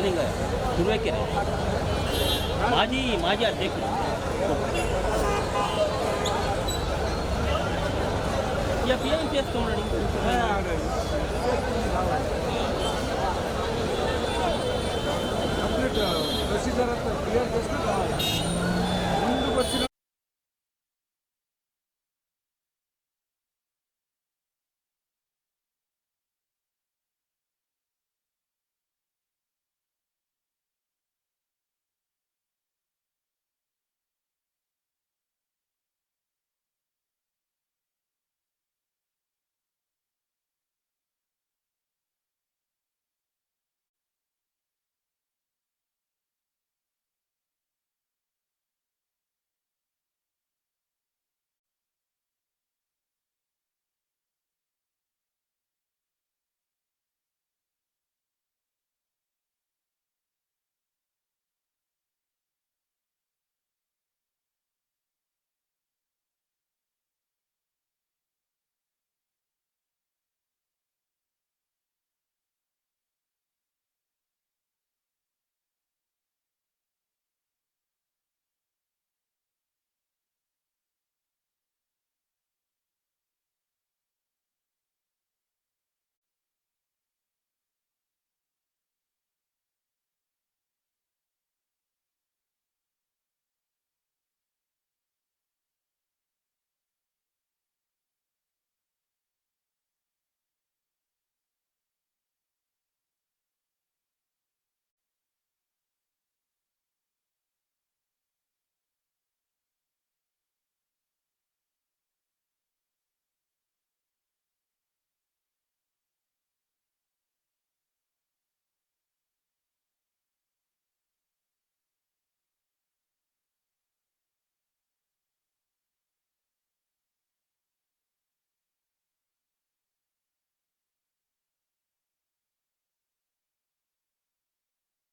아닌가요? 들어있겠네. 맞이, 맞이 안 됐고. 야, 비행 피했어, 오늘. Complete వచ్చి తర్వాత clear చేస్తే ముందుకు వచ్చిన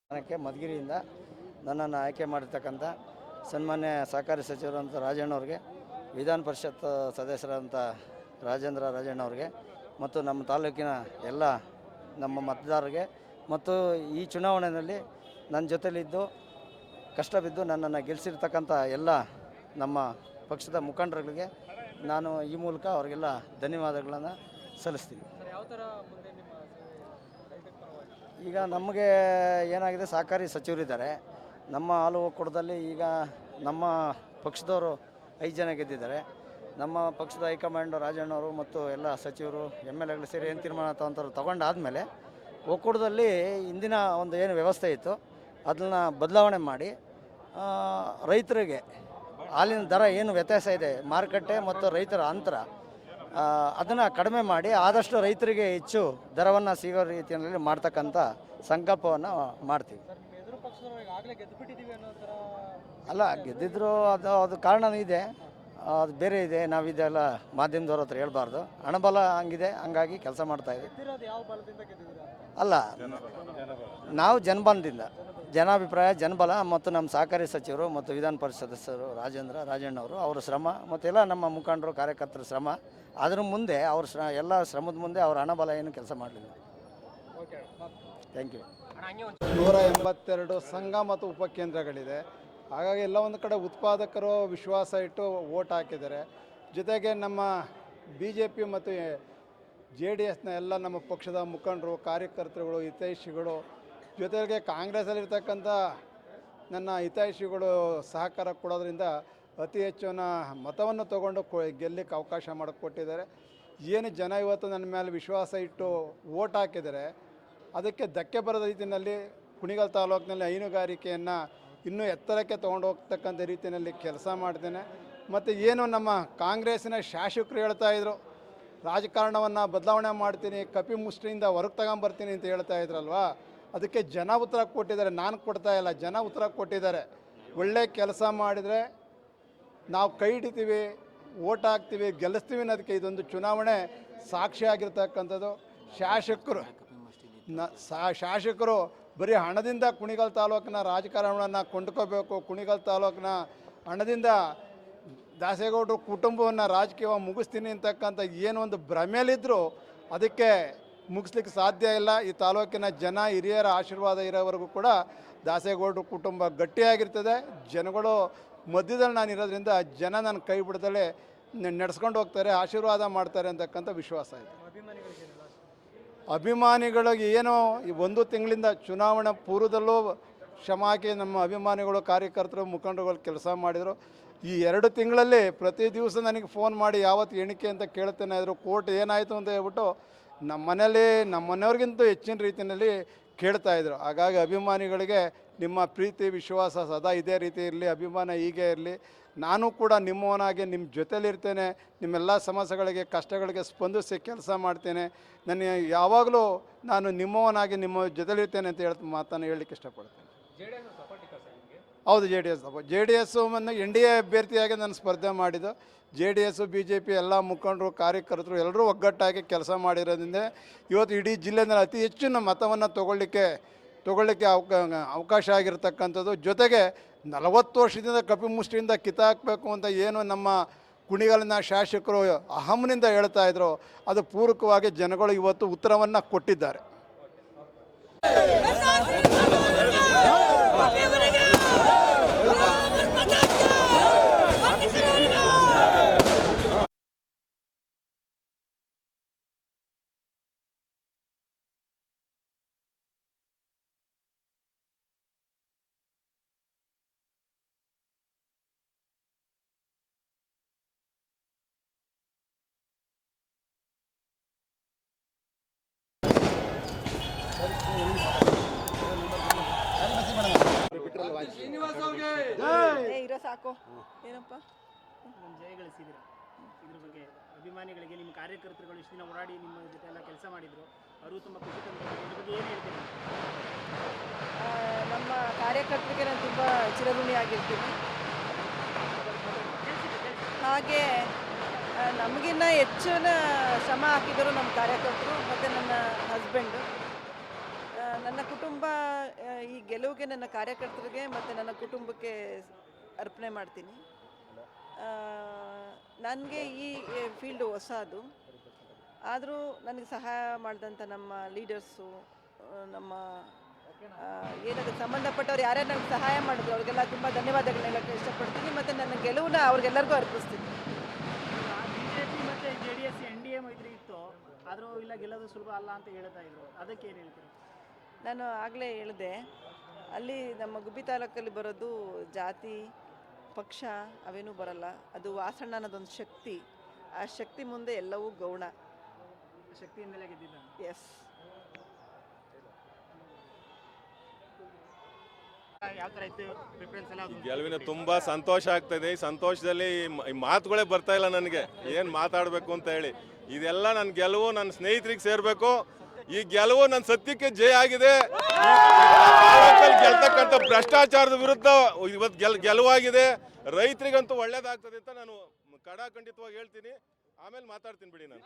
ಸ್ಥಾನಕ್ಕೆ ಮಧುಗಿರಿಯಿಂದ ನನ್ನನ್ನು ಆಯ್ಕೆ ಮಾಡಿರ್ತಕ್ಕಂಥ ಸನ್ಮಾನ್ಯ ಸಹಕಾರಿ ಸಚಿವರಂತ ರಾಜಣ್ಣವ್ರಿಗೆ ವಿಧಾನ ಪರಿಷತ್ ಸದಸ್ಯರಾದಂಥ ರಾಜೇಂದ್ರ ರಾಜಣ್ಣವ್ರಿಗೆ ಮತ್ತು ನಮ್ಮ ತಾಲೂಕಿನ ಎಲ್ಲ ನಮ್ಮ ಮತದಾರರಿಗೆ ಮತ್ತು ಈ ಚುನಾವಣೆಯಲ್ಲಿ ನನ್ನ ಜೊತೆಲಿದ್ದು ಕಷ್ಟ ಬಿದ್ದು ನನ್ನನ್ನು ಗೆಲ್ಲಿಸಿರ್ತಕ್ಕಂಥ ಎಲ್ಲ ನಮ್ಮ ಪಕ್ಷದ ಮುಖಂಡರುಗಳಿಗೆ ನಾನು ಈ ಮೂಲಕ ಅವರಿಗೆಲ್ಲ ಧನ್ಯವಾದಗಳನ್ನು ಸಲ್ಲಿಸ್ತೀನಿ. ಈಗ ನಮಗೆ ಏನಾಗಿದೆ, ಸಹಕಾರಿ ಸಚಿವರಿದ್ದಾರೆ. ನಮ್ಮ ಹಾಲು ಒಕ್ಕೂಟದಲ್ಲಿ ಈಗ ನಮ್ಮ ಪಕ್ಷದವರು ಐದು ಜನ ಗೆದ್ದಿದ್ದಾರೆ. ನಮ್ಮ ಪಕ್ಷದ ಹೈಕಮಾಂಡ್ ರಾಜಣ್ಣವರು ಮತ್ತು ಎಲ್ಲ ಸಚಿವರು, ಎಂ ಎಲ್ ಎಗಳು ಸೇರಿ ಏನು ತೀರ್ಮಾನ ತಗೊಂತಾರೆ ತಗೊಂಡಾದಮೇಲೆ ಒಕ್ಕೂಟದಲ್ಲಿ ಇಂದಿನ ಒಂದು ಏನು ವ್ಯವಸ್ಥೆ ಇತ್ತು, ಅದನ್ನ ಬದಲಾವಣೆ ಮಾಡಿ ರೈತರಿಗೆ ಹಾಲಿನ ದರ ಏನು ವ್ಯತ್ಯಾಸ ಇದೆ, ಮಾರುಕಟ್ಟೆ ಮತ್ತು ರೈತರ ಅಂತರ ಅದನ್ನು ಕಡಿಮೆ ಮಾಡಿ ಆದಷ್ಟು ರೈತರಿಗೆ ಹೆಚ್ಚು ದರವನ್ನು ಸಿಗೋ ರೀತಿಯಲ್ಲಿ ಮಾಡ್ತಕ್ಕಂಥ ಸಂಕಲ್ಪವನ್ನು ಮಾಡ್ತೀವಿ. ಅಲ್ಲ ಗೆದ್ದಿದ್ರು ಅದು ಅದು ಕಾರಣ ಇದೆ. ಅದು ಬೇರೆ ಇದೆ ನಾವಿದೆಲ್ಲ ಮಾಧ್ಯಮದವ್ರ ಹತ್ರ ಹೇಳ್ಬಾರ್ದು. ಹಣಬಲ ಹಂಗಿದೆ ಹಂಗಾಗಿ ಕೆಲಸ ಮಾಡ್ತಾ ಇದ್ದೀವಿ. ಅಲ್ಲ ನಾವು ಜನಬಲದಿಂದ. ಜನಾಭಿಪ್ರಾಯ, ಜನಬಲ ಮತ್ತು ನಮ್ಮ ಸಹಕಾರಿ ಸಚಿವರು ಮತ್ತು ವಿಧಾನ ಪರಿಷತ್ ಸದಸ್ಯರು ರಾಜೇಂದ್ರ ರಾಜಣ್ಣ ಅವರು ಅವರ ಶ್ರಮ ಮತ್ತೆಲ್ಲ ನಮ್ಮ ಮುಖಂಡರು, ಕಾರ್ಯಕರ್ತರ ಶ್ರಮ. ಅದ್ರ ಮುಂದೆ ಅವ್ರ ಶ್ರ, ಎಲ್ಲ ಶ್ರಮದ ಮುಂದೆ ಅವ್ರ ಹಣಬಲ ಏನು ಕೆಲಸ ಮಾಡಲಿಲ್ಲ. ಥ್ಯಾಂಕ್ ಯು ನೂರ ಎಂಬತ್ತೆರಡು ಸಂಘ ಮತ್ತು ಉಪಕೇಂದ್ರಗಳಿದೆ. ಹಾಗಾಗಿ ಎಲ್ಲ ಒಂದು ಕಡೆ ಉತ್ಪಾದಕರು ವಿಶ್ವಾಸ ಇಟ್ಟು ಓಟ್ ಹಾಕಿದ್ದಾರೆ. ಜೊತೆಗೆ ನಮ್ಮ ಬಿ ಜೆ ಪಿ ಮತ್ತು ಜೆ ಡಿ ಎಸ್ನ ಎಲ್ಲ ನಮ್ಮ ಪಕ್ಷದ ಮುಖಂಡರು, ಕಾರ್ಯಕರ್ತರುಗಳು, ಹಿತೈಷಿಗಳು ಜೊತೆಗೆ ಕಾಂಗ್ರೆಸ್ಸಲ್ಲಿರ್ತಕ್ಕಂಥ ನನ್ನ ಹಿತೈಷಿಗಳು ಸಹಕಾರ ಕೊಡೋದ್ರಿಂದ ಅತಿ ಹೆಚ್ಚಿನ ಮತವನ್ನು ತಗೊಂಡು ಗೆಲ್ಲಕ್ಕೆ ಅವಕಾಶ ಮಾಡಿಕೊಟ್ಟಿದ್ದಾರೆ. ಏನು ಜನ ಇವತ್ತು ನನ್ನ ಮೇಲೆ ವಿಶ್ವಾಸ ಇಟ್ಟು ಓಟ್ ಹಾಕಿದರೆ ಅದಕ್ಕೆ ಧಕ್ಕೆ ಬರದ ರೀತಿಯಲ್ಲಿ ಕುಣಿಗಲ್ ತಾಲೂಕಿನಲ್ಲಿ ಹೈನುಗಾರಿಕೆಯನ್ನು ಇನ್ನೂ ಎತ್ತರಕ್ಕೆ ತೊಗೊಂಡು ಹೋಗ್ತಕ್ಕಂಥ ರೀತಿಯಲ್ಲಿ ಕೆಲಸ ಮಾಡ್ತೇನೆ. ಮತ್ತು ಏನು ನಮ್ಮ ಕಾಂಗ್ರೆಸ್ಸಿನ ಶಾಸಕರು ಹೇಳ್ತಾ ಇದ್ರು, ರಾಜಕಾರಣವನ್ನು ಬದಲಾವಣೆ ಮಾಡ್ತೀನಿ ಕಪಿ ಮುಷ್ಟಿಯಿಂದ ಹೊರಗೆ ತಗೊಂಬರ್ತೀನಿ ಅಂತ ಹೇಳ್ತಾ ಇದ್ರಲ್ವಾ? ಅದಕ್ಕೆ ಜನ ಉತ್ತರ ಕೊಟ್ಟಿದ್ದಾರೆ. ನಾನು ಕೊಡ್ತಾ ಇಲ್ಲ, ಜನ ಉತ್ತರ ಕೊಟ್ಟಿದ್ದಾರೆ. ಒಳ್ಳೆ ಕೆಲಸ ಮಾಡಿದರೆ ನಾವು ಕೈ ಹಿಡಿತೀವಿ, ಓಟ್ ಹಾಕ್ತೀವಿ, ಗೆಲ್ಲಿಸ್ತೀವಿ ಅನ್ನೋದಕ್ಕೆ ಇದೊಂದು ಚುನಾವಣೆ ಸಾಕ್ಷಿಯಾಗಿರ್ತಕ್ಕಂಥದ್ದು ಶಾಸಕರು, ನ ಶಾಸಕರು ಬರೀ ಹಣದಿಂದ ಕುಣಿಗಲ್ ತಾಲೂಕಿನ ರಾಜಕಾರಣವನ್ನು ಕೊಂಡ್ಕೋಬೇಕು. ಕುಣಿಗಲ್ ತಾಲೂಕಿನ ಹಣದಿಂದ ದಾಸೇಗೌಡರು ಕುಟುಂಬವನ್ನು ರಾಜಕೀಯ ಮುಗಿಸ್ತೀನಿ ಅಂತಕ್ಕಂಥ ಏನೊಂದು ಭ್ರಮೆಯಲ್ಲಿದ್ದರೂ ಅದಕ್ಕೆ ಮುಗಿಸ್ಲಿಕ್ಕೆ ಸಾಧ್ಯ ಇಲ್ಲ. ಈ ತಾಲೂಕಿನ ಜನ ಹಿರಿಯರ ಆಶೀರ್ವಾದ ಇರೋವರೆಗೂ ಕೂಡ ದಾಸೇಗೌಡರು ಕುಟುಂಬ ಗಟ್ಟಿಯಾಗಿರ್ತದೆ. ಜನಗಳು ಮಧ್ಯದಲ್ಲಿ ನಾನು ಇರೋದ್ರಿಂದ ಜನ ನನ್ನ ಕೈ ಬಿಡದಲ್ಲೇ ನಡೆಸ್ಕೊಂಡು ಹೋಗ್ತಾರೆ, ಆಶೀರ್ವಾದ ಮಾಡ್ತಾರೆ ಅಂತಕ್ಕಂಥ ವಿಶ್ವಾಸ ಇದೆ. ಅಭಿಮಾನಿಗಳಿಗೆ ಏನೋ ಈ ಒಂದು ತಿಂಗಳಿಂದ ಚುನಾವಣೆ ಪೂರ್ವದಲ್ಲೂ ಶ್ರಮ ನಮ್ಮ ಅಭಿಮಾನಿಗಳು, ಕಾರ್ಯಕರ್ತರು, ಮುಖಂಡರುಗಳು ಕೆಲಸ ಮಾಡಿದರು. ಈ ಎರಡು ತಿಂಗಳಲ್ಲಿ ಪ್ರತಿ ದಿವಸ ನನಗೆ ಫೋನ್ ಮಾಡಿ ಯಾವತ್ತು ಎಣಿಕೆ ಅಂತ ಕೇಳ್ತೇನೆ ಇದ್ರು ಕೋರ್ಟ್ ಏನಾಯಿತು ಅಂತ ಹೇಳ್ಬಿಟ್ಟು ನಮ್ಮ ಮನೇಲಿ ನಮ್ಮ ಹೆಚ್ಚಿನ ರೀತಿಯಲ್ಲಿ ಕೇಳ್ತಾ ಇದ್ರು. ಹಾಗಾಗಿ ಅಭಿಮಾನಿಗಳಿಗೆ ನಿಮ್ಮ ಪ್ರೀತಿ, ವಿಶ್ವಾಸ ಸದಾ ಇದೇ ರೀತಿ ಇರಲಿ, ಅಭಿಮಾನ ಹೀಗೆ ಇರಲಿ. ನಾನು ಕೂಡ ನಿಮ್ಮವನಾಗಿ, ನಿಮ್ಮ ಜೊತೆಲಿರ್ತೇನೆ ನಿಮ್ಮೆಲ್ಲ ಸಮಸ್ಯೆಗಳಿಗೆ, ಕಷ್ಟಗಳಿಗೆ ಸ್ಪಂದಿಸಿ ಕೆಲಸ ಮಾಡ್ತೇನೆ. ನನಗೆ ಯಾವಾಗಲೂ ನಾನು ನಿಮ್ಮವನಾಗಿ, ನಿಮ್ಮ ಜೊತೆಲಿರ್ತೇನೆ ಅಂತ ಹೇಳ್ತಾ ಮಾತನ್ನು ಹೇಳಲಿಕ್ಕೆ ಇಷ್ಟಪಡ್ತೇನೆ. ಹೌದು J D S J D S ಮೊನ್ನೆ ಎನ್ ಡಿ ಎ ಅಭ್ಯರ್ಥಿಯಾಗಿ ನಾನು ಸ್ಪರ್ಧೆ ಮಾಡಿದ್ದು. J D S B J P ಎಲ್ಲ ಮುಖಂಡರು, ಕಾರ್ಯಕರ್ತರು ಎಲ್ಲರೂ ಒಗ್ಗಟ್ಟಾಗಿ ಕೆಲಸ ಮಾಡಿರೋದ್ರಿಂದ ಇವತ್ತು ಇಡೀ ಜಿಲ್ಲೆಯಲ್ಲಿ ಅತಿ ಹೆಚ್ಚಿನ ಮತವನ್ನು ತಗೊಳ್ಳಿಕ್ಕೆ ತಗೊಳ್ಳಿಕ್ಕೆ ಅವಕ, ಅವಕಾಶ ಆಗಿರತಕ್ಕಂಥದ್ದು. ಜೊತೆಗೆ ನಲವತ್ತು ವರ್ಷದಿಂದ ಕಪಿಮುಷ್ಟಿಯಿಂದ ಕಿತ್ತಾಕಬೇಕು ಅಂತ ಏನು ನಮ್ಮ ಕುಣಿಗಲಿನ ಶಾಸಕರು ಅಹಮ್ನಿಂದ ಹೇಳ್ತಾ ಇದ್ರು, ಅದು ಪೂರಕವಾಗಿ ಜನಗಳು ಇವತ್ತು ಉತ್ತರವನ್ನು ಕೊಟ್ಟಿದ್ದಾರೆ. ಏ ಇರೋ ಸಾಕು. ಏನಪ್ಪ? ಒಂದು ಜಯ ಗಳಿಸಿದ್ದೀರ? ಇದ್ರ ಬಗ್ಗೆ ಅಭಿಮಾನಿಗಳಿಗೆ ನಿಮ್ಮ ಕಾರ್ಯಕರ್ತರುಗಳು ಇಷ್ಟು ದಿನ ಓಡಾಡಿ ನಿಮ್ಮ ಜೊತೆ ಎಲ್ಲ ಕೆಲಸ ಮಾಡಿದ್ರು. ಅವರು ತುಂಬ ಖುಷಿ ತಂದ್ರು ಇದ್ರ ಬಗ್ಗೆ ಏನು ಹೇಳ್ತೀರಿ? ಆ, ನಮ್ಮ ಕಾರ್ಯಕರ್ತರಿಗೆ ನಾನು ತುಂಬ ಚಿರಋಣಿಯಾಗಿರ್ತೀನಿ ಹಾಗೆ ನಮಗಿನ್ನ ಹೆಚ್ಚಿನ ಶ್ರಮ ಹಾಕಿದರು ನಮ್ಮ ಕಾರ್ಯಕರ್ತರು ಮತ್ತು ನನ್ನ ಹಸ್ಬೆಂಡು ನನ್ನ ಕುಟುಂಬ ಈ ಗೆಲುವಿಗೆ ನನ್ನ ಕಾರ್ಯಕರ್ತರಿಗೆ ಮತ್ತು ನನ್ನ ಕುಟುಂಬಕ್ಕೆ ಅರ್ಪಣೆ ಮಾಡ್ತೀನಿ. ನನಗೆ ಈ ಫೀಲ್ಡು ಹೊಸದು. ಆದರೂ ನನಗೆ ಸಹಾಯ ಮಾಡಿದಂಥ ನಮ್ಮ ಲೀಡರ್ಸು ನಮ್ಮ ಏನಕ್ಕೆ ಸಂಬಂಧಪಟ್ಟವ್ರು ಯಾರ್ಯಾರು ನನಗೆ ಸಹಾಯ ಮಾಡಿದ್ರು, ಅವ್ರಿಗೆಲ್ಲ ತುಂಬ ಧನ್ಯವಾದಗಳನ್ನ ಹೇಳಕ್ಕೆ ಇಷ್ಟಪಡ್ತೀನಿ ಮತ್ತು ನನ್ನ ಗೆಲುವನ್ನ ಅವ್ರಿಗೆಲ್ಲರಿಗೂ ಅರ್ಪಿಸ್ತೀನಿ. ಬಿಜೆಪಿ ಮತ್ತು J D S N D ಮೈತ್ರಿ ಇತ್ತು. ಆದರೂ ಇಲ್ಲ ಗೆಲ್ಲೋದು ಸುಲಭ ಅಲ್ಲ ಅಂತ ಹೇಳ್ತಾ ಇದ್ರು. ಅದಕ್ಕೆ ಏನು ಹೇಳ್ತೀರಿ? ನಾನು ಆಗಲೇ ಹೇಳಿದೆ ಅಲ್ಲಿ ನಮ್ಮ ಗುಬ್ಬಿ ತಾಲೂಕಲ್ಲಿ ಬರೋದು ಜಾತಿ ಪಕ್ಷ ಅವೇನೂ ಬರಲ್ಲ. ಅದು ವಾಸಣ್ಣ ಅನ್ನೋದೊಂದು ಶಕ್ತಿ. ಆ ಶಕ್ತಿ ಮುಂದೆ ಎಲ್ಲವೂ ಗೌಣ. ಶಕ್ತಿಯಿಂದಲೇ ಎಸ್ ಗೆಲುವಿನ ತುಂಬಾ ಸಂತೋಷ ಆಗ್ತದೆ. ಈ ಸಂತೋಷದಲ್ಲಿ ಈ ಮಾತುಗಳೇ ಬರ್ತಾ ಇಲ್ಲ ನನಗೆ. ಏನ್ ಮಾತಾಡಬೇಕು ಅಂತ ಹೇಳಿ. ಇದೆಲ್ಲ ನನ್ನ ಗೆಲುವು ನನ್ನ ಸ್ನೇಹಿತರಿಗೆ ಸೇರ್ಬೇಕು. ಈ ಗೆಲುವು ನನ್ನ ಸತ್ಯಕ್ಕೆ ಜಯ ಆಗಿದೆ. ಗೆಲ್ತಕ್ಕಂಥ ಭ್ರಷ್ಟಾಚಾರದ ವಿರುದ್ಧ ಇವತ್ತು ಗೆಲ್ ಗೆಲುವಾಗಿದೆ. ರೈತರಿಗಂತೂ ಒಳ್ಳೇದಾಗ್ತದೆ ಅಂತ ನಾನು ಕಡಾಖಂಡಿತವಾಗಿ ಹೇಳ್ತೀನಿ. ಆಮೇಲೆ ಮಾತಾಡ್ತೀನಿ ಬಿಡಿ ನಾನು.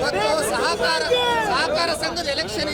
ಇವತ್ತು ಸಹಕಾರ ಸಹಕಾರ ಸಂಘದ ಎಲೆಕ್ಷನ್